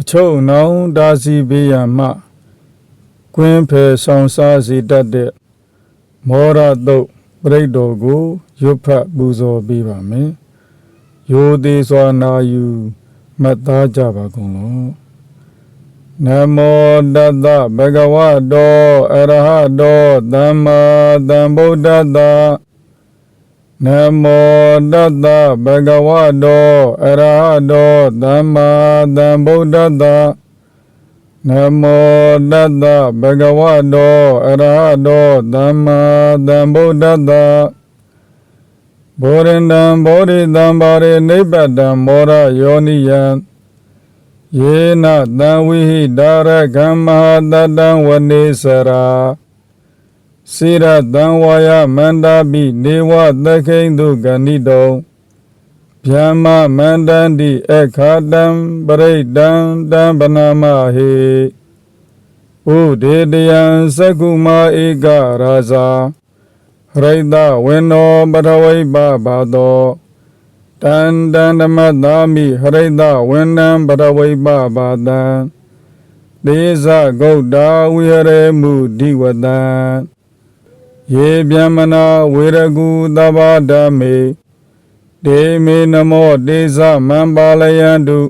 အချုပ်နှောင်ဒါစီပေးရမှ ကွင်းဖယ်ဆောင်စားစေတတ်တဲ့မောရတုတ်ပြိတ္တော်ကိုရွတ်ဖတ်ပူဇော်ပေးပါမယ်။ယောသေးစွာနာယူမှတ်သားကြပါကုန်လော။နမောတတ္တဗဂဝတောအရဟတောသမ္မာသမ္ဗုဒ္ဓတ္တ နမောတတ္တဗဂဝတောအရဟတောသမ္မာသမ္ဗုဒ္ဓတ္တနမောတတ္တဗဂဝတောအရဟတောသမ္မာသမ္ဗုဒ္ဓတ္တဘောရန္တံဘောရိတံပါရိနိဗ္ဗတံမောရယောနိယံယေနတံဝိဟိဒါရကမ္မဟာတတံဝနေစရာ စိရတံဝါယမန္တာပိနေဝသခိန်တုဂဏိတောဗျမ္မမန္တန္တိအခါတံပရိဒံတံပနာမဟေဥဒေတယံသက္ကုမာဧကရာဇာဟရိတဝေနောပထဝိပဘာတောတန္တန္ဓမတ္တာမိဟရိတဝေနံပထဝိပဘာတံဒေဇဂௌတဝိဟရေမုဒီဝတံ ယေဗျမနာဝေရကုသဗ္ဗဓမ္မေဒေမေနမောတေဇမံပါလယန္တု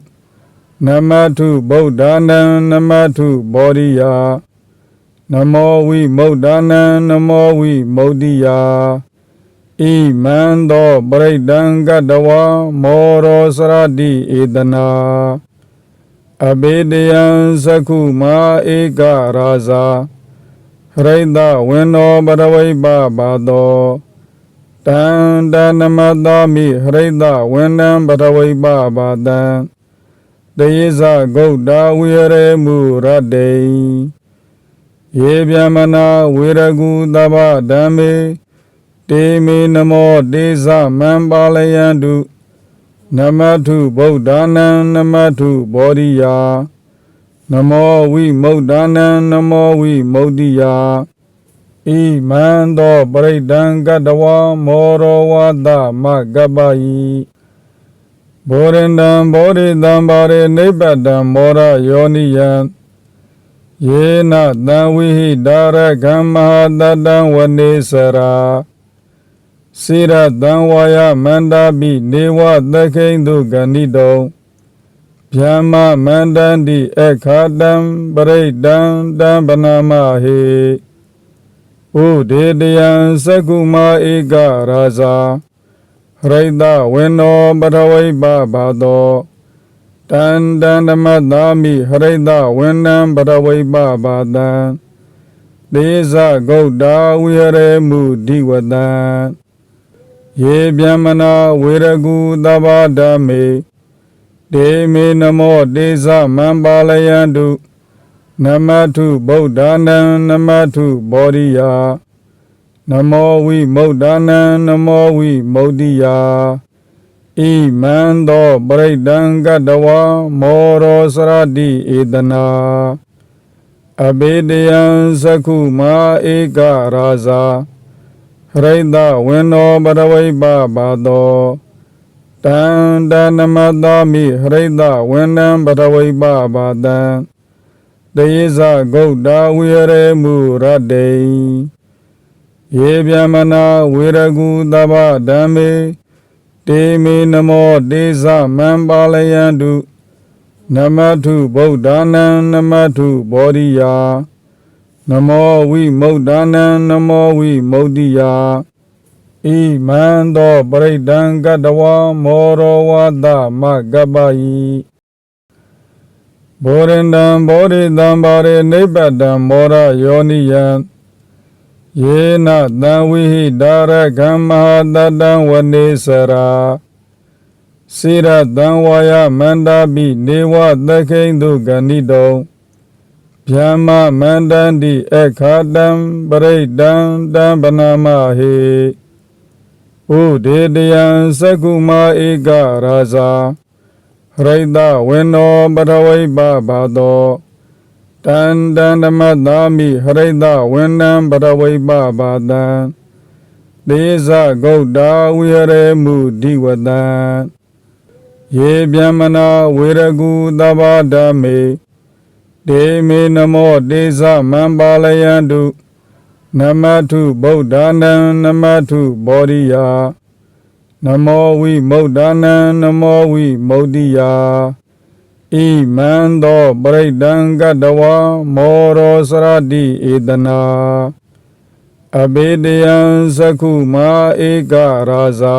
နမထုဗုဒ္ဓနာနမထုဘောရိယနမောဝိမု ddha နာနမောဝိမု ddhi ယဣမံသောပရိဒံကတဝါမောရောစရတိဧတနာအဘေတယံသကုမာဧကရာဇာဟ ရိတဝေနောပရဝိပပါတောတန္တနမတ္တာမိဟရိတဝေနံပရဝိပပါတံတေဇဂௌတဝိဟရေမူရတ္တေယေဗျမနာဝေရကုသဗ္ဗဓမ္မေတေမေနမောတေဇမံပါလယန္တုနမထုဗုဒ္ဓနာနမထုဘောရိယ နမောဝိမု ddha နာနမောဝိမု ddhi ယဣမံသောပရိဒံကတဝါမောရောဝဒမကပ္ပယိဘောရန္တံဘောရိတံပါရိနိဗ္ဗတံမောရယောနိယံယေနတံဝိဟိဒါရကမ္မဟာတတံဝနေစရာစိရတံဝါယမန္တာပိနေဝသခိန်တုဂဏိတော ဗျမ္မမန္တန္တိအခါတံပရိဒံတံပနာမဟေဥဒေတယံသကုမာဧကရာဇာဟရိတဝေနောပထဝိပဘာတောတန္တန္ဓမတ္တာမိဟရိတဝေနံပထဝိပဘာတံဒေဇဂௌတဝိဟရေမုဒီဝတံယေဗျမနာဝေရကုသဗ္ဗဓမ္မေဒေမေနမောတေဇမံပါလယန္တုနမထုဗုဒ္ဓနာနမထုဘောရိယနမောဝိမု ddha နာနမောဝိမု ddhi ယဣမံသောပရိဒံကတဝါမောရောစရတိဧတနာအဘေတယံသကုမာဧကရာဇာဟရိတဝေနောပရဝိပပါတော တန္တနမတ္တာမိဟရိတဝေနံပရဝိပပါတံတေဇဂௌတဝိဟရေမူရတ္တေယေဗျမနာဝေရကုသဗ္ဗဓမ္မေတေမေနမောတေဇမံပါလယန္တုနမထုဗုဒ္ဓနာနမထုဘောရိယနမောဝိမု ddha နာနမောဝိမု ddhi ယ ဣမံသောပရိဒံကတဝါမောရောဝဒမကပ္ပယိဘောရန္တံဘောရိတံပါရိနိဗ္ဗတံမောရယောနိယံယေနတံဝိဟိဒါရကမ္မဟာတတံဝနေစရာစိရတံဝါယမန္တာပိနေဝသခိန်တုဂဏိတောဗျမ္မမန္တန္တိအခါတံပရိဒံတံပနာမဟေ ဥဒေတယံသကုမာဧကရာဇာဟရိတဝေနောပထဝိပဘာတောတန္တန္ဓမတ္တာမိဟရိတဝေနံပထဝိပဘာတံဒေဇဂௌတဝိဟရေမုဒီဝတံယေဗျမနာဝေရကူသဗ္ဗဓမ္မေဒေမေနမောတေသမံပါလယန္တု နမထုဗုဒ္ဓနံနမထုဘောရိယနမောဝိမုဒ္ဒနံနမောဝိမုဒ္တိယဣမံသောပရိဒံကတဝမောရောစရတိဧတနာအဘေတယံသကုမာဧကရာဇာ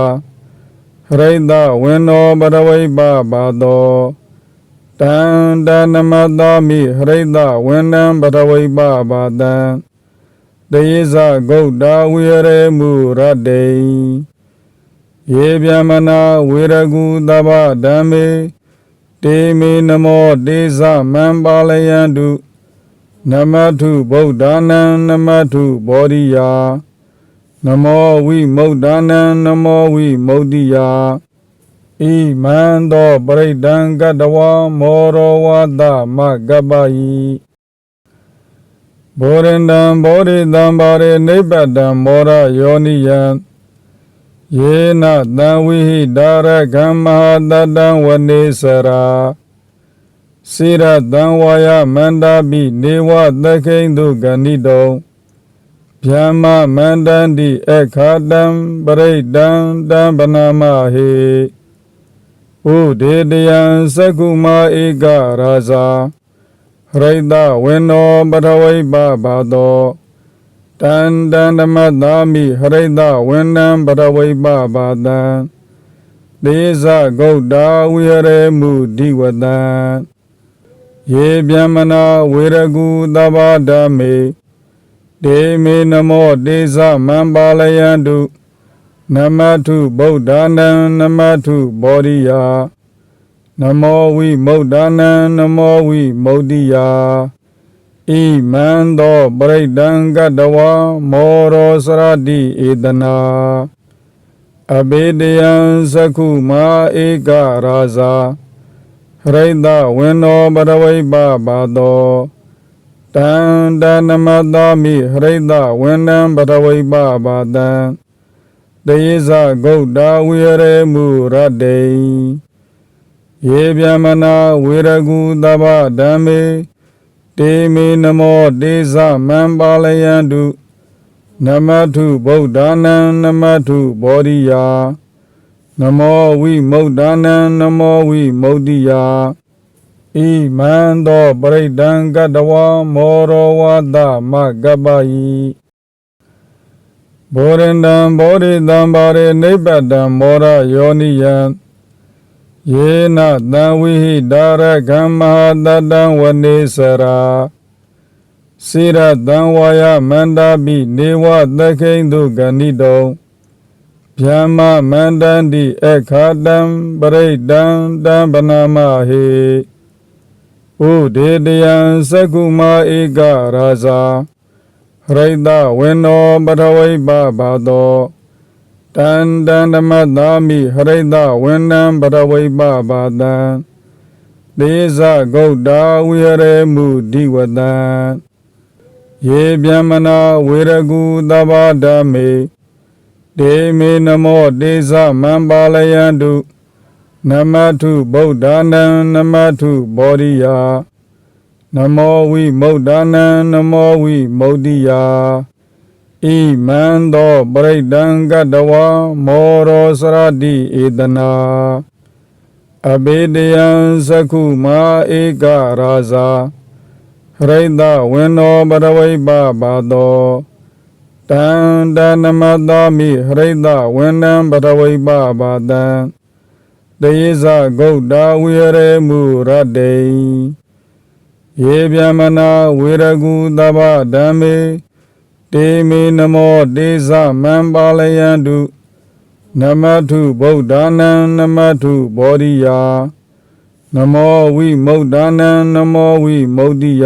ဟရိတဝေနောပရဝိပပါသောတန္တနမတာမိဟရိတဝေနံပရဝိပပါတံ တေဇဂௌတဝိရေမူရတေယေဗျမနာဝေရကူတဗ္ဗဓမ္မေတေမေနမောတေသမံပါလယန္တုနမထုဗုဒ္ဓနံနမထုဘောရိယနမောဝိမု ddha နံနမောဝိမု ddhi ယဣမံသောပရိဒံကတဝမောရောဝသမကပ္ပယိ ဘောရန္တံဘောရိတံပါရေနိဗ္ဗတံမောရယောနိယံယေနတံဝိဟိဒါရကမ္မဟာတတံဝနေစရာစိရတံဝါယမန္တာပိနေဝသခိန်တုဂဏိတောဗျမ္မမန္တန္တိအခါတံပရိဒံတံပနာမဟေဥဒေတယံသကုမာဧကရာဇာဟ ရိတဝေနောပထဝိပဘာသောတန္တန္ဓမသာမိဟရိတဝေနံပထဝိပဘာတံဒေဇဂௌတာဝိဟရေမုဒီဝတံယေဗျမနာဝေရကူသဗ္ဗဓမ္မေဒေမေနမောတေသမံပါလယန္တုနမထုဗုဒ္ဓနံနမထုဘောရိယ နမောဝိမု ddha နံနမောဝိမု ddhi ယဣမံသောပရိဒံကတဝမောရောစရတိဧတနာအဘေတယံသကုမာဧကရာဇာဟရိတဝေနောပရဝိပပါသောတန္တနမတာမိဟရိတဝေနံပရဝိပပါတံတေဇဂௌတာဝိရေမူရတေ ယေဗျမနာဝေရကူတဗ္ဗဓမ္မေတေမေနမောတေသမံပါလယန္တုနမထုဗုဒ္ဓနံနမထုဘောရိယနမောဝိမု ddha နံနမောဝိမု ddhi ယဣမံသောပရိဒံကတဝမောရောဝသမကပ္ပယိဘောရန္တံဘောရိတံပါရေနိဗ္ဗတံမောရယောနိယံ ယေနတံဝိဟိဒါရကမ္မဟာတတံဝနေစရာစိရတံဝါယမန္တာပိနေဝသခိန်တုဂဏိတောဗျမ္မမန္တန္တိအခါတံပရိဒံတံပနာမဟေဥဒေတယံသကုမာဧကရာဇာဟရိတဝေနောပထဝိပဘာသော တန္တန္ဓမသာမိဟရိတဝေနံပထဝိပဘာတံဒေဇဂௌတာဝိဟရေမုဒီဝတံယေဗျမနာဝေရကူသဗ္ဗဓမ္မေဒေမေနမောတေသမံပါလယန္တုနမထုဗုဒ္ဓနံနမထုဘောရိယနမောဝိမု ddha နံနမောဝိမု ddhi ယ ဣမံသောပရိဒံကတဝမောရောစရတိဧတနာအဘေတယံသကုမာဧကရာဇာဟရိတဝေနောပရဝိပပါသောတန္တနမတာမိဟရိတဝေနံပရဝိပပါတံတေဇဂௌတာဝိရေမူရတေယေဗျမနာဝေရကူတဗ္ဗဓမ္မေ တေမေနမောတေသမံပါလယန္တုနမထုဗုဒ္ဓနံနမထုဘောရိယနမောဝိမု ddha နံနမောဝိမု ddhi ယ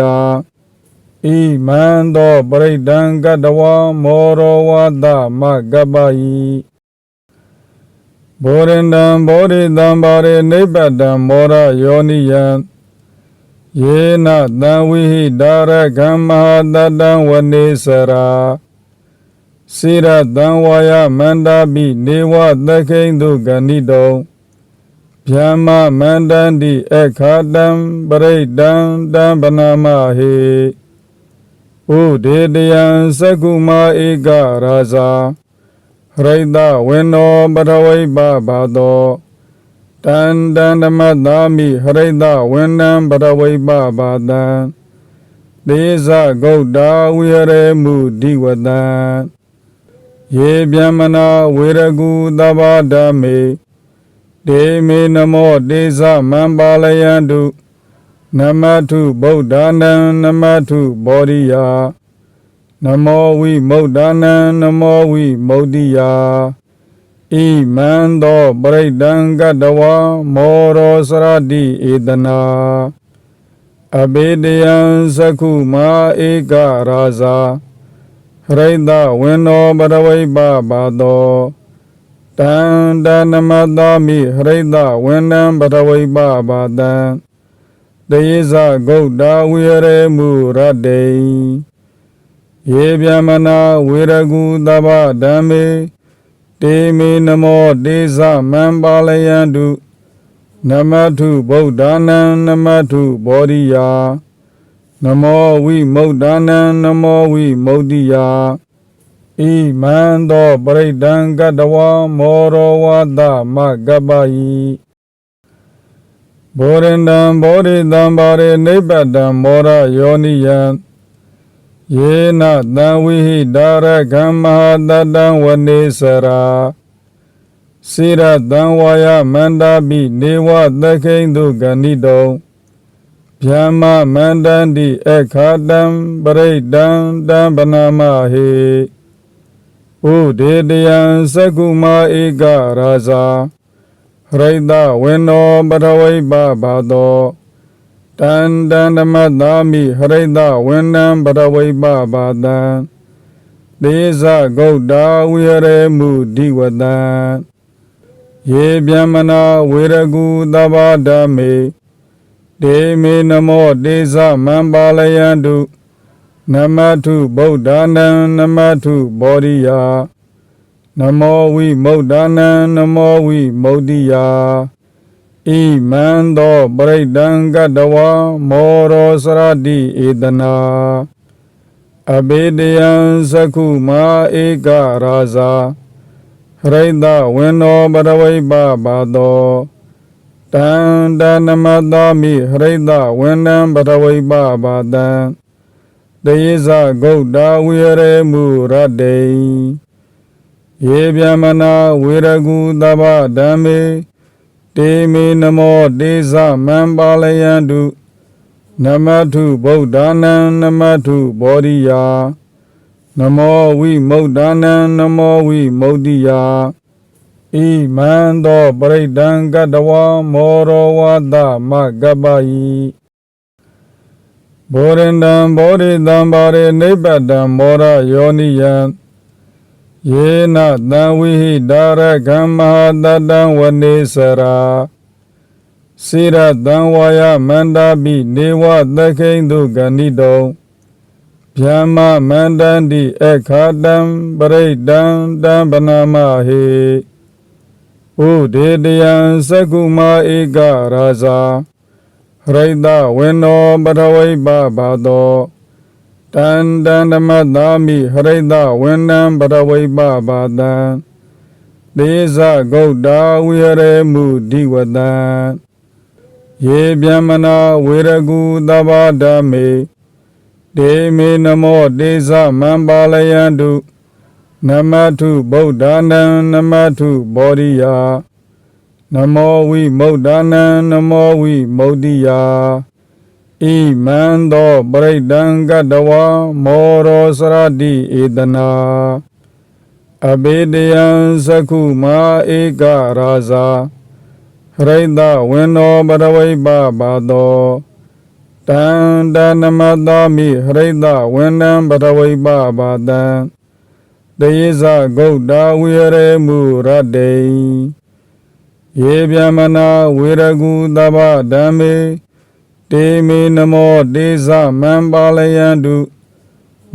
ဣမံသောပရိဒံကတဝမောရောဝသမကပ္ပယိဘောရန္တံဘောရိတံပါရေနိဗ္ဗတံမောရယောနိယံ ယေနတံဝိဟိဒါရကမ္မဟာတတံဝနေစရာစိရတံဝါယမန္တာပိနေဝသခိန်တုဂဏိတောဗဗျာမမန္တန္တိအခါတံပရိဒံတံပနာမဟေဥဒေတယံသက္ကုမာဧကရာဇာဟရိတဝေနောပထဝိပဘာသော တန္တန္ဓမ္မသာမိဟရိတဝေနံပထဝိပဘာတံဒေဇဂௌတဝိဟရေမုဒီဝတံယေဗျမနာဝေရကူသဗ္ဗဓမ္မေဒေမေနမောဒေသမံပါလယန္တုနမထုဗုဒ္ဓနာနမထုဘောဓိယာနမောဝိမု ddha နံနမောဝိမု ddhi ယာ ဣမံသောပရိဒံကတဝါမောရောစရတိဧတနာအဘေတယံသက္ခုမာဧကရာဇာဟရိတဝေနောပရဝိပပါသောတန္တနမတာမိဟရိတဝေနံပရဝိပပါတံတေဇဂௌတဝိရေမူရတေယေဗျမနာဝေရကူသဗ္ဗဓမ္မေ တေမေနမောတေသမံပါလယန္တုနမထုဗုဒ္ဓနာနမထုဘောဓိယာနမောဝိမု ddha နာနမောဝိမု ddhi ယာဣမံသောပရိဒံကတဝါမောရောဝသမကပ္ပယိဘောရန္တံဘောဓိတံပါရေနိဗ္ဗတံမောရယောနိယံ ယေနတံဝိဟိဒါရကံမဟာတတံဝနေစရာစိရတံဝါယမန္တာပိနေဝသခိန်တုဂဏိတောဗျာမမန္တန္တိအခါတံပရိဒံတံပနာမဟေဥဒေတယံသက္ကုမာဧကရာဇာဟရိတဝေနောပထဝိပဘာသော တန္တန္ဓမ္မသာမိဟရိတဝေနံပထဝိပဘာတံဒေဇဂௌတဝိဟရေမုဒီဝတံယေဗျမနာဝေရကူသဗ္ဗဓမ္မေဒေမေနမောဒေသမံပါလယန္တုနမထုဗုဒ္ဓနာနမထုဘောဓိယာနမောဝိမု ddha နာနမောဝိမု ddhi ယာ ဣမံသောပရိဒံကတဝါမောရောစရတိဧတနာအဘေတယံသက္ခုမာဧကရာဇာဟရိတဝေနောပရဝိပပါသောတန္တနမတာမိဟရိတဝေနံပရဝိပပါတံတေဇဂௌတဝိရေမူရတေယေဗျမနာဝေရကူသဗ္ဗဓမ္မေ တေမေနမောတေသမံပါလယန္တုနမထုဗုဒ္ဓနာနမထုဘောဓိယာနမောဝိမု ddha နာနမောဝိမု ddhi ယာဣမံသောပရိဒံကတဝါမောရောဝသမကပ္ပယိဘောရန္တံဘောဓိတံပါရေနိဗ္ဗတံမောရယောနိယံ ယေနတံဝိဟိဒါရကံမဟာတတံဝနေစရာစိရတံဝါယမန္တာပိနေဝသခိန်တုဂဏိတောဗျာမမန္တန္တိအခါတံပရိဒံတံပနာမဟေဥဒေတယံသက္ကုမာဧကရာဇာဟရိတဝေနောပထဝိပဘာသော တန္တန္ဓမ္မသာမိဟရိတဝေနံပထဝိပဘာတံဒေဇဂௌတဝိဟရေမုဒီဝတံယေဗျမနာဝေရကူသဗ္ဗဓမ္မေဒေမေနမောဒေသမံပါလယန္တုနမထုဗုဒ္ဓနာနမထုဘောဓိယာနမောဝိမု ddha နာနမောဝိမု ddhi ယာ ဣမံသောပရိဒံကတဝါမောရောစရတိဧတနာအဘေတယံသက္ခုမာဧကရာဇာဟရိတဝေနောပရဝိပပါသောတန္တနမတာမိဟရိတဝေနံပရဝိပပါတံတေဇဂௌတဝိရေမူရတေယေဗျမနာဝေရကူသဗ္ဗဓမ္မေ တေမေနမောတေသမံပါလယန္တု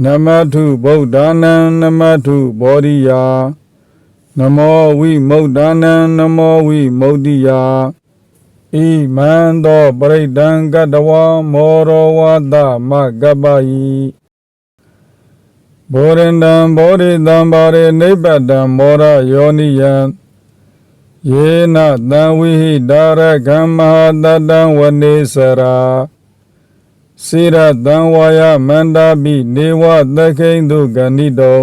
နမထုဗုဒ္ဓနာနမထုဘောဓိယာနမောဝိမု ddha နာနမောဝိမု ddhi ယာဣဣမံသောပရိဒံကတဝါမောရောဝါသမကပ္ပယိဘောရန္တံဘောရိတံပါရေနိဗ္ဗတံမောရယောနိယံ ယေနတံဝိဟိဒါရကမ္မဟာတတံဝနေစရာစိရတံဝါယမန္တာပိနေဝသခိန်တုဂဏိတော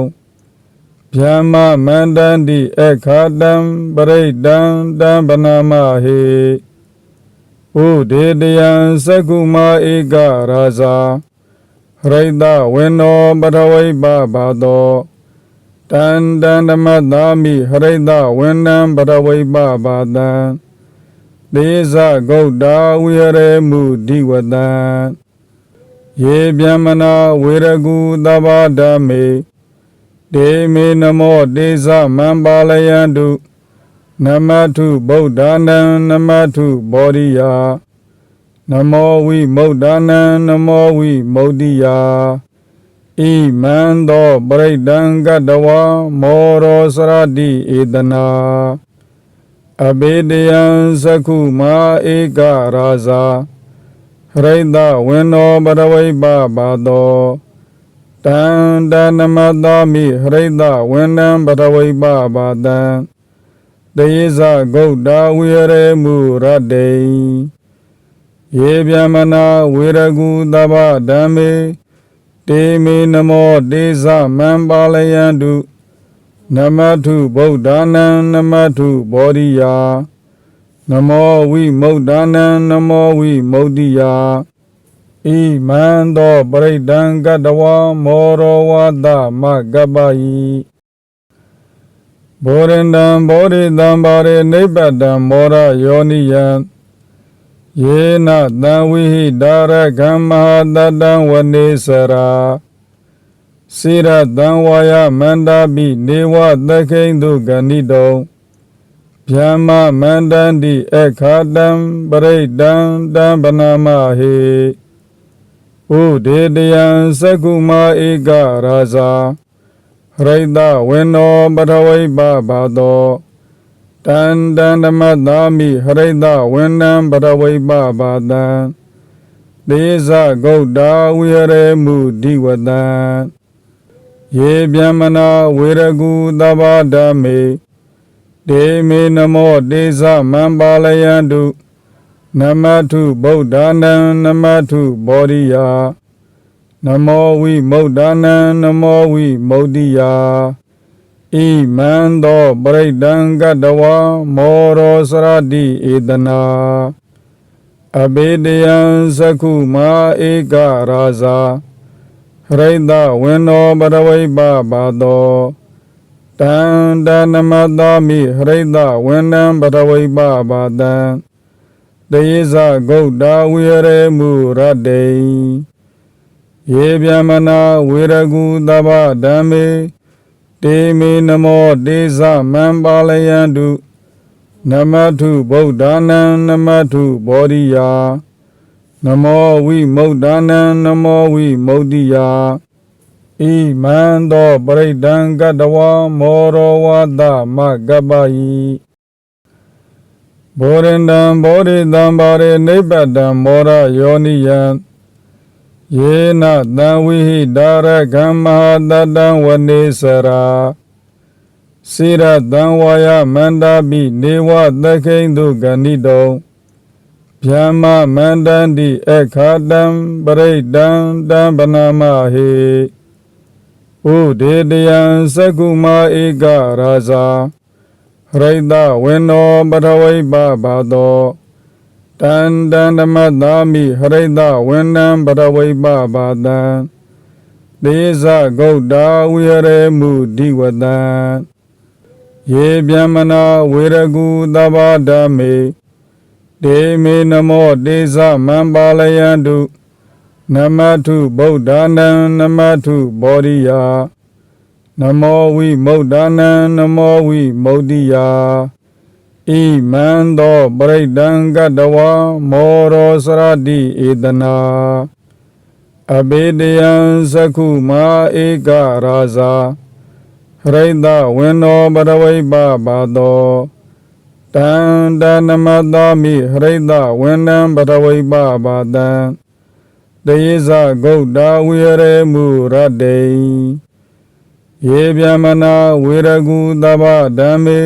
ဗျမ္မမန္တန္တိအခါတံပရိဒံတံပနာမဟေဥဒေတယံသက္ကုမာဧကရာဇာဟရိတဝေနောပထဝိပဘာတော တန္တန္ဓမတ္တာမိဟရိတဝေနံပထဝိပဘာတံဒေဇဂௌတဝိဟရေမုဒိဝတံယေဗျမနာဝေရကုသဗ္ဗဓမ္မေဒေမေနမောဒေဇမံပါလယန္တုနမထုဗုဒ္ဓနာနမထုဘောရိယနမောဝိမုဒ္ဒနာနမောဝိမုဒ္ဒိယ ဣမံသောပရိဒံကတဝါမောရောစရတိဧတနာအဘေတယံသကုမာဧကရာဇာဟရိတဝေနောပရဝိပပါတောတန္တနမတာမိဟရိတဝေနံပရဝိပပါတံတေဇဂௌတဝိရေမူရတေယေဗျမနာဝေရကုသဗ္ဗဓမ္မေ တေမေနမောတေဇမံပါလယန္တုနမထုဗုဒ္ဓနာနမထုဘောရိယနမောဝိမု ddha နံနမောဝိမု ddhi ယဣမံသောပရိဒံကတဝါမောရောဝါသမကပ္ပယိဘောရန္တံဘောရိတံပါရေနိဗ္ဗတံမောရယောနိယံ ယေနတံဝိဟိဒါရကမ္မဟာတတံဝနေစရာစိရတံဝါယမန္တာပိနေဝသခိန်တုဂဏိတောဗျမ္မမန္တန္တိအခါတံပရိဒံတံပနာမဟေဥဒေတယံသက္ကုမာဧကရာဇာဟရိတဝေနောပထဝိပဘာတော တန္တန္ဓမတာမိဟရိတဝေနံပထဝိပဘာတံဒေဇဂௌတဝိဟရေမုဒိဝတံယေဗျမနာဝေရကုသဗ္ဗဓမ္မေဒေမေနမောတေဇမံပါလယန္တုနမထုဗုဒ္ဓနာနမထုဘောရိယနမောဝိမု ddha နံနမောဝိမု ddhi ယ ဣမံသောပရိဒံကတဝါမောရောစရတိဧတနာအဘေတယံသကုမာဧကရာဇာဟရိတဝေနောပရဝိပပါတောတန္တနမတာမိဟရိတဝေနံပရဝိပပါတံတေဇဂௌတဝိရေမူရတေယေဗျမနာဝေရကုသဗ္ဗဓမ္မေ တေမေနမောတေဇမံပါလယန္တုနမထုဗုဒ္ဓနာနမထုဘောရိယနမောဝိမု ddha နာနမောဝိမု ddhi ယဣမံသောပရိဒံကတဝါမောရောဝါသမကပ္ပယိဘောရန္တံဘောရိတံပါရေနိဗ္ဗတံမောရယောနိယံ ယေနတံဝိဟိဒါရကမ္မဟာတတံဝနေစရာစိရတံဝါယမန္တာပိနေဝသခိန်တုဂဏိတောဗျမ္မမန္တန္တိအခါတံပရိဒံတံပနာမဟေဥဒေတယံသကုမာဧကရာဇာဟရိတဝေနောပထဝိပဘာတော တန္တန္ဓမတာမိဟရိတဝေနံပထဝိပဘာတံဒေဇဂௌတဝိဟရေမုဒိဝတံယေဗျမနာဝေရကုသဗ္ဗဓမ္မေဒေမေနမောတေဇမံပါလယန္တုနမထုဗုဒ္ဓနာနမထုဘောရိယနမောဝိမု ddha နံနမောဝိမု ddhi ယ ဣမံသောပရိဒံကတဝါမောရောစရတိဧတနာအဘေတယံသကုမာဧကရာဇာဟရိတဝေနောပရဝိပပါတောတတန္တနမတာမိဟရိတဝန္တံပထဝိပပါတံတေဇဂௌတဝိရေမူရတ္တေယေဗျမနာဝေရကုသဗ္ဗဓမ္မေ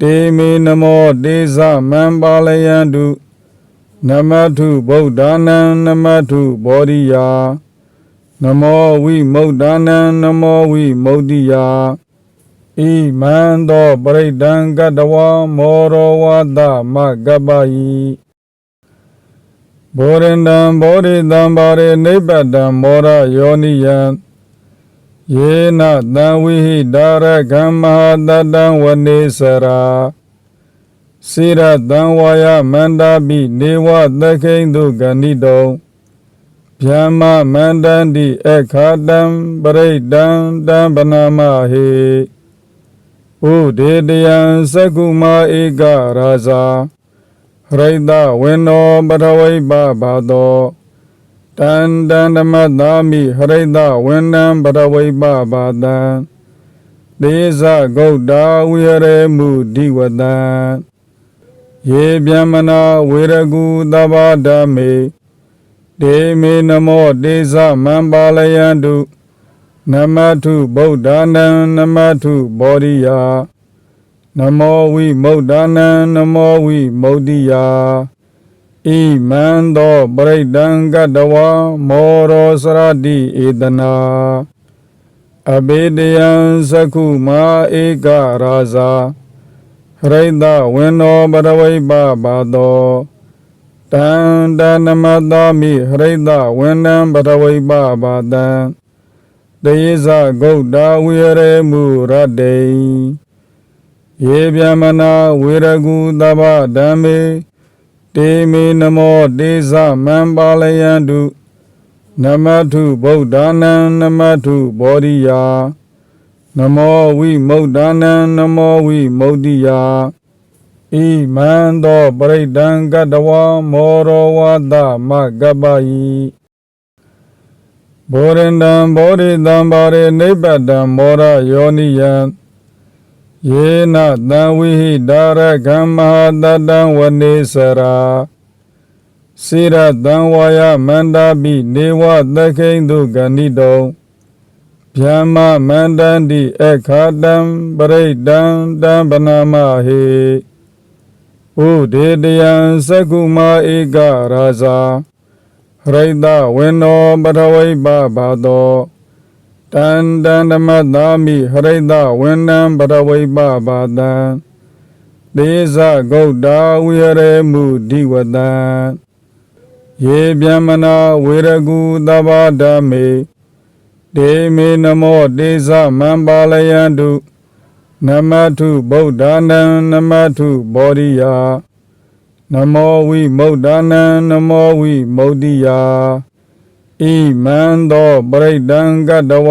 တေမေနမောတေဇမံပါလယန္တုနမထုဗုဒ္ဓနာနမထုဘောဓိယာနမောဝိမု ddha နံနမောဝိမု ddhi ယာဣမံသောပရိဒံကတဝမောရောဝသမကပ္ပယိဘောရန္တံဘောဓိတံပါရေနိဗ္ဗတံမောရယောနိယံ ယေနတံဝိဟိဒါရကံမဟာတတံဝနေစရာစိရတံဝါယမန္တာပိနေဝသခိန်တုဂဏိတောဗျမ္မမန္တန္တိအခါတံပရိဒံတံပနာမဟေဥဒေတယံသက္ကုမာဧကရာဇာဟရိတဝေနောပထဝိပဘာသော တန္တန္ဓမ္မသာမိဟရိတဝန္တံပထဝိပဘာတံသေဇဂௌတဝိရေမုဒီဝတံယေဗျမနာဝေရကုသဗ္ဗဓမ္မေဒေမေနမောတေဇမံပါလယန္တုနမထုဗုဒ္ဓနာနမထုဘောဓိယာနမောဝိမု ddha နာနမောဝိမု ddhi ယာ ဣမံသောပရိဒံကတဝမောရောစရတိဧတနာအဘေတယံသကုမာဧကရာဇာဟရိတဝေနောပရဝိပပါသောတန္တနမတာမိဟရိတဝန္တံပရဝိပပါတံတေဇဂௌတဝိရေမူရတ္တေယေဗျမနာဝေရကုသဗ္ဗဓမ္မေ တေမေနမောတေဇမံပါလယန္တုနမထုဗုဒ္ဓနာနမထုဘောဓိယာနမောဝိမု ddha နာနမောဝိမု ddhi ယာဣမံသောပရိဒံကတဝမောရောဝသမကပ္ပယိဘောရန္တံဘောဓိတံပါရေနိဗ္ဗတံမောရယောနိယံ ယေနတံဝိဟိဒါရကံမဟာတတံဝနေစရာစိရတံဝါယမန္တာပိနေဝသခိန်တုဂဏိတောဗျမ္မမန္တန္တိအခါတံပရိဒံတံပနာမဟေဥဒေတယံသကုမာဧကရာဇာဟရိတဝေနောပထဝိပဘာသော တန္တန္ဓမသာမိဟရိတဝန္နံပထဝိပဘာတံသေဇဂௌတဝိရေမုဒီဝတံယေဗျမနာဝေရကုသဗ္ဗဓမ္မေဒေမေနမောတေဇမံပါလယန္တုနမထုဗုဒ္ဓနာနမထုဘောဓိယာနမောဝိမု ddha နာနမောဝိမု ddhi ယာ ဣမံသောပရိဒံကတဝ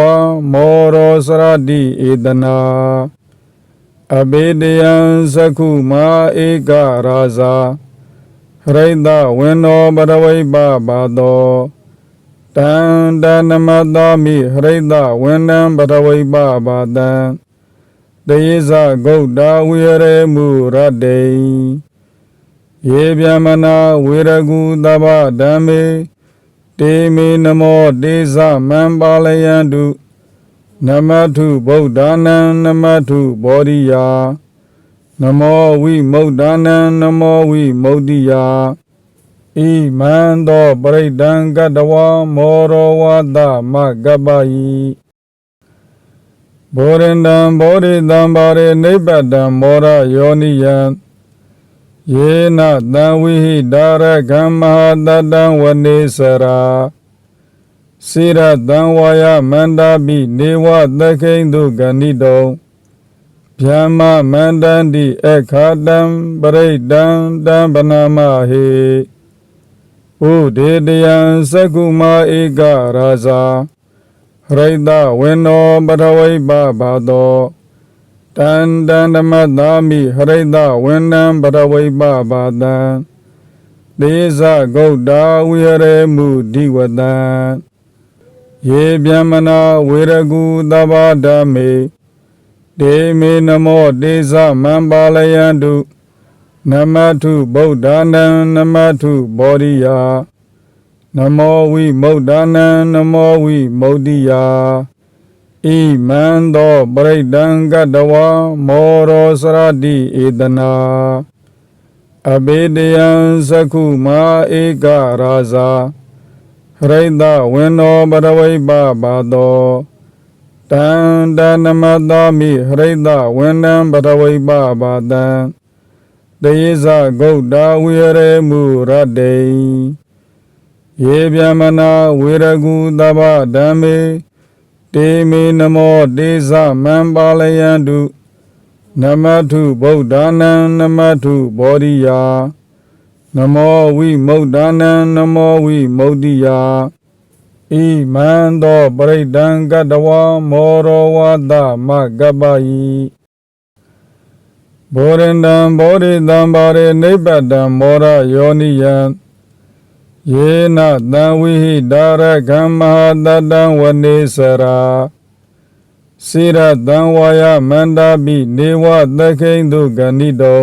မောရောစရတိဧတနာအဘေတယံသကုမာဧကရာဇာဟရိတဝေနောပရဝိပပါသောတန္တနမတာမိဟရိတဝန္တံပရဝိပပါတံတေဇဂௌတဝိရေမူရတ္တေယေဗျမနာဝေရကုသဗ္ဗဓမ္မေ တေမေနမောတေဇမံပါလယန္တုနမထုဗုဒ္ဓနာနမထုဘောဓိယာနမောဝိမု ddha နာနမောဝိမု ddhi ယာဣမံသောပရိဒံကတဝမောရောဝသမကပ္ပယိဘောရန္တံဘောဓိတံပါရေနိဗ္ဗတံမောရယောနိယံ ယေနတံဝိဟိဒါရကံမဟာတတံဝနေစရာစိရတံဝါယမန္တာပိနေဝသခိန်တုဂဏိတောဗျမ္မမန္တန္တိအခါတံပရိဒံတံပနာမဟေဥဒေတယံသကုမာဧကရာဇာဟရိတဝေနောပထဝိပဘာသော တန္တန္ဓမသာမိဟရိတဝန္နံပရဝိပပါတံသေဇဂௌတဝိရေမုဒီဝတံယေဗျမနာဝေရကုသဗ္ဗဓမ္မေဒေမေနမောတေဇမံပါလယန္တုနမထုဗုဒ္ဓနာနမထုဘောဓိယာနမောဝိမုဒ္ဒနာနမောဝိမုဒ္တိယာ ဣမံသောပရိဒံကတဝါမောရောစရတိဧတနာအဘေတယံသကုမာဧကရာဇာဟရိတဝင်းနောပရဝိပပါသောတန္တနမတာမိဟရိတဝင်းနံပရဝိပပါတံတေဇဂௌတဝိရေမူရတ္တေယေဗျမနာဝေရကုတဗ္ဗဓမ္မေ တေမေနမောတေဇမံပါလယန္တုနမထုဗုဒ္ဓနာနမထုဘောဓိယာနမောဝိမု ddha နံနမောဝိမု ddhi ယာဣမံသောပရိဒံကတဝါမောရောဝါသမကပ္ပယိဘောရန္တံဘောဓိတံပါရေနိဗ္ဗတံမောရယောနိယံ ယေနတံဝိဟိဒါရကမ္မဟာတတံဝနေစရာစိရတံဝါယမန္တာပိနေဝသခိန်တုဂဏိတော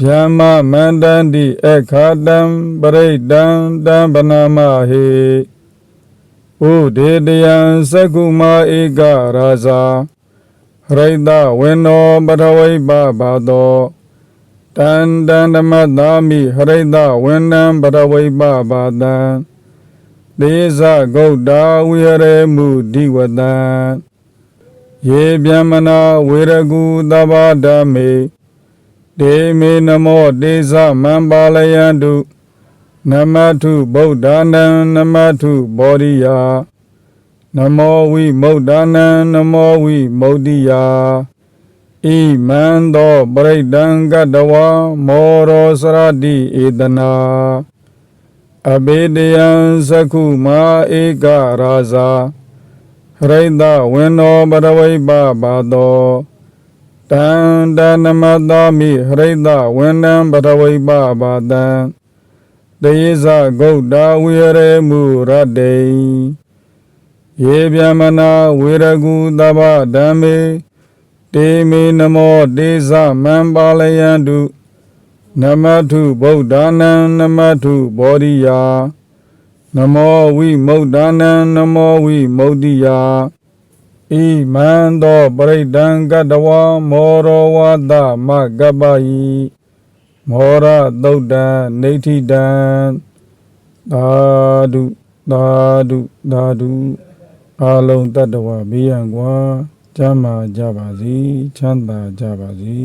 ဗျမ္မမန္တန္တိအခါတံပရိဒံတံဗနာမဟေဥဒေတယံသကုမာဧကရာဇာဟရိတဝေနောပထဝိပဘာသော တန္တန္ဓမ္မသာမိဟရိတဝေနံပထဝိပဘာတံသေဇဂௌတာဝိဟရေမုဒီဝတံယေဗျမနာဝေရကုသဗ္ဗဓမ္မေဒေမေနမောတေဇမံပါလယန္တုနမထုဗုဒ္ဓနာနမထုဘောဓိယာနမောဝိမု ddha နာနမောဝိမု ddhi ယာ ဣမံသောပရိဒံကတဝါမောရောစရတိဧတနာအဘေတယံသကုမာဧကရာဇာဟရိတဝင်းနောပရဝိပပါသောတန္တနမတာမိဟရိတဝင်းနံပရဝိပပါတံတေဇဂௌတာဝိရေမူရတ္တေယေဗျမနာဝေရကုတဗ္ဗဓမ္မေ တေမေနမောတေဇမံပါလယန္တုနမထုဗုဒ္ဓနာနမထုဘောဓိယာနမောဝိမု ddha နာနမောဝိမု ddhi ယာဣမံသောပရိဒံကတဝါမောရောဝါသမကပ္ပယိမောရသုတ်တံနေဋ္ဌိတံသာဓုသာဓုသာဓုအာလုံးတတ္တဝဘေးရန်ကွာ ကျမ်းမာကြပါစေချမ်းသာကြပါစေ